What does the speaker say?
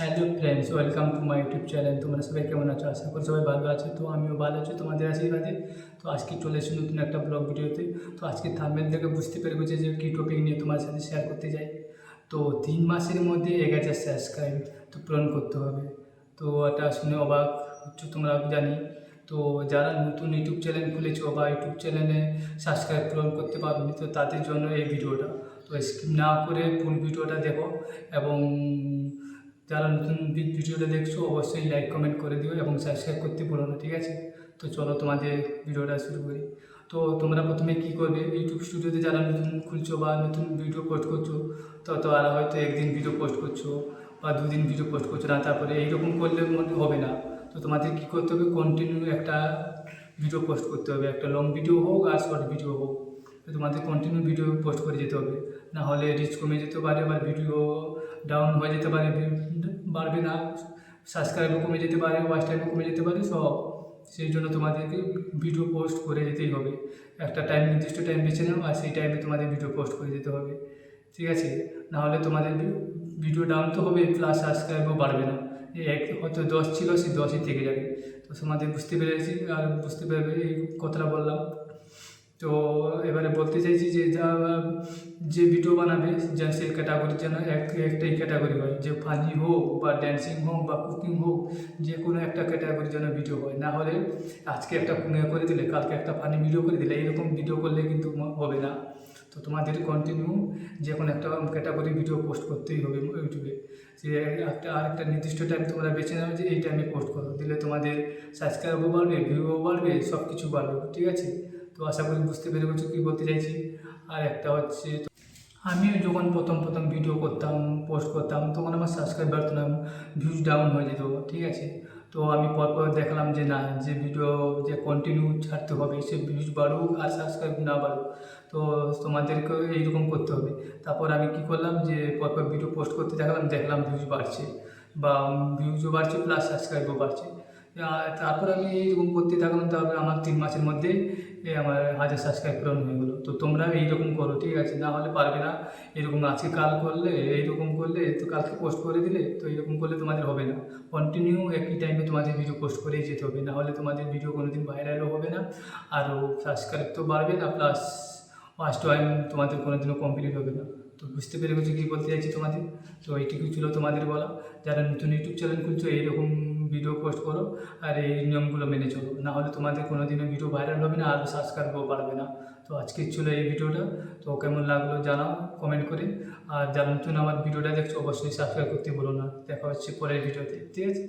Hello friends welcome to my YouTube channel তোমরা সবাই কেমন আছো? আশা করি সবাই ভালো আছো। তো আমিও ভালো আছি, তোমাদের আশীর্বাদে। তো আজকে চলে এসেছি নতুন একটা ব্লগ ভিডিওতে। তো আজকে থাম্বেল থেকে বুঝতে পেরে গেছে যে কী টপিক নিয়ে তোমার সাথে শেয়ার করতে যাই। তো তিন মাসের মধ্যে এক হাজার সাবস্ক্রাইব তো পূরণ করতে হবে। তো এটা শুনে অবাক হচ্ছে তোমরা জানি। তো যারা নতুন ইউটিউব চ্যানেল খুলেছো বা ইউটিউব চ্যানেলে সাবস্ক্রাইব পূরণ করতে পারবে তো তাদের জন্য এই ভিডিওটা। তো স্কিপ না করে ফুল ভিডিওটা দেখো এবং যারা নতুন ভিডিওটা দেখছ, অবশ্যই লাইক কমেন্ট করে দিও এবং সাবস্ক্রাইব করতে ভুলো না, ঠিক আছে? তো চলো তোমাদের ভিডিওটা শুরু করি। তো তোমরা প্রথমে কী করবে, ইউটিউব স্টুডিওতে যারা নতুন খুলছো বা নতুন ভিডিও পোস্ট করছ, তো তারা হয়তো একদিন ভিডিও পোস্ট করছ বা দুদিন ভিডিও পোস্ট করছ না, তারপরে এইরকম করলে হবে না। তো তোমাদের কী করতে হবে কন্টিনিউ একটা ভিডিও পোস্ট করতে হবে। একটা লং ভিডিও হোক আর শর্ট ভিডিও হোক। তো তোমাদের কন্টিনিউ ভিডিও পোস্ট করে যেতে হবে। না হলে রিচ কমে যেতে পারে বা ভিডিও ডাউন হয়ে যেতে পারে, বাড়বে না সাবস্ক্রাইবও কমে যেতে পারে ওয়াচ টাইমও কমে যেতে পারে, সব। সেই জন্য তোমাদেরকে ভিডিও পোস্ট করে যেতেই হবে। একটা টাইম নির্দিষ্ট টাইম বেছে নাও, আর সেই টাইমে তোমাদের ভিডিও পোস্ট করে যেতে হবে। ঠিক আছে? নাহলে তোমাদের ভিডিও ডাউন তো হবে প্লাস সাবস্ক্রাইবও বাড়বে না। এক, হয়তো দশ ছিল, সেই দশই থেকে যাবে। তো তোমাদের বুঝতে পেরেছি, আর বুঝতে পারবে এই কথাটা বললাম। তো এবারে বলতে চাইছি যে যা, যে ভিডিও বানাবে, যা সেই ক্যাটাগরির যেন এক, একটাই ক্যাটাগরি হয়। যে ফানি হোক বা ড্যান্সিং হোক বা কুকিং হোক, যে কোনো একটা ক্যাটাগরির যেন ভিডিও হয়। না হলে আজকে একটা কুকিং করে দিলে, কালকে একটা ফানি ভিডিও করে দিলে এইরকম ভিডিও করলে কিন্তু হবে না। তো তোমাদের কন্টিনিউ যে কোনো একটা ক্যাটাগরি ভিডিও পোস্ট করতেই হবে ইউটিউবে যে একটা, আর একটা নির্দিষ্ট টাইম তোমরা বেছে নেবে যে এই টাইমে পোস্ট করো। দিলে তোমাদের সাবস্ক্রাইবও বাড়বে ভিউও বাড়বে সব কিছু বাড়বে, ঠিক আছে? তো আশা করি বুঝতে পেরে গেছো কী বলতে চাইছি। আর একটা হচ্ছে আমিও যখন প্রথম প্রথম ভিডিও করতাম পোস্ট করতাম, তখন আমার সাবস্ক্রাইব বাড়তো না ভিউজ ডাউন হয়ে যেত, ঠিক আছে? তো আমি পরপর দেখলাম যে না, যে ভিডিও যে কন্টিনিউ ছাড়তে হবে, সে ভিউজ বাড়ুক আর সাবস্ক্রাইব না বাড়ুক, তো তোমাদেরকেও এইরকম করতে হবে। তারপর আমি কি করলাম যে পরপর ভিডিও পোস্ট করতে দেখলাম দেখলাম ভিউজ বাড়ছে, বা ভিউজও বাড়ছে প্লাস সাবস্ক্রাইবও বাড়ছে। তারপর আমি এইরকম করতে থাকলাম, তারপরে আমার তিন মাসের মধ্যে আমার হাজার সাবস্ক্রাইব পূরণ হয়ে গেলো। তো তোমরা এইরকম করো, ঠিক আছে? না হলে পারবে না। এরকম আজকে কাল করলে এইরকম করলে, তো কালকে পোস্ট করে দিলে, তো এরকম করলে তোমাদের হবে না। কন্টিনিউ একই টাইমে তোমাদের ভিডিও পোস্ট করেই যেতে হবে। না হলে তোমাদের ভিডিও কোনোদিন ভাইরালও হবে না। আরও সাবস্ক্রাইব তো বাড়বে না প্লাস ওয়াচ টাইম তোমাদের কোনোদিনও কমপ্লিট হবে না। তো বুঝতে পেরে গেছো কী বলতে চাইছি তোমাদের? তো এইটুকু ছিল তোমাদের বলা। যারা নতুন ইউটিউব চ্যানেল খুলছো, এইরকম ভিডিও পোস্ট করো আর এই নিয়মগুলো মেনে চলো। না হলে তোমাদের কোনো দিনও ভিডিও ভাইরাল হবে না আর সাবস্ক্রাইবও বাড়বে না। তো আজকে ছিল এই ভিডিওটা তো কেমন লাগল জানাও কমেন্ট করে। আর যারা নতুন আমার ভিডিওটা দেখছ, অবশ্যই সাবস্ক্রাইব করতে বলো না। দেখা হচ্ছে পরের ভিডিওতে ঠিক আছে?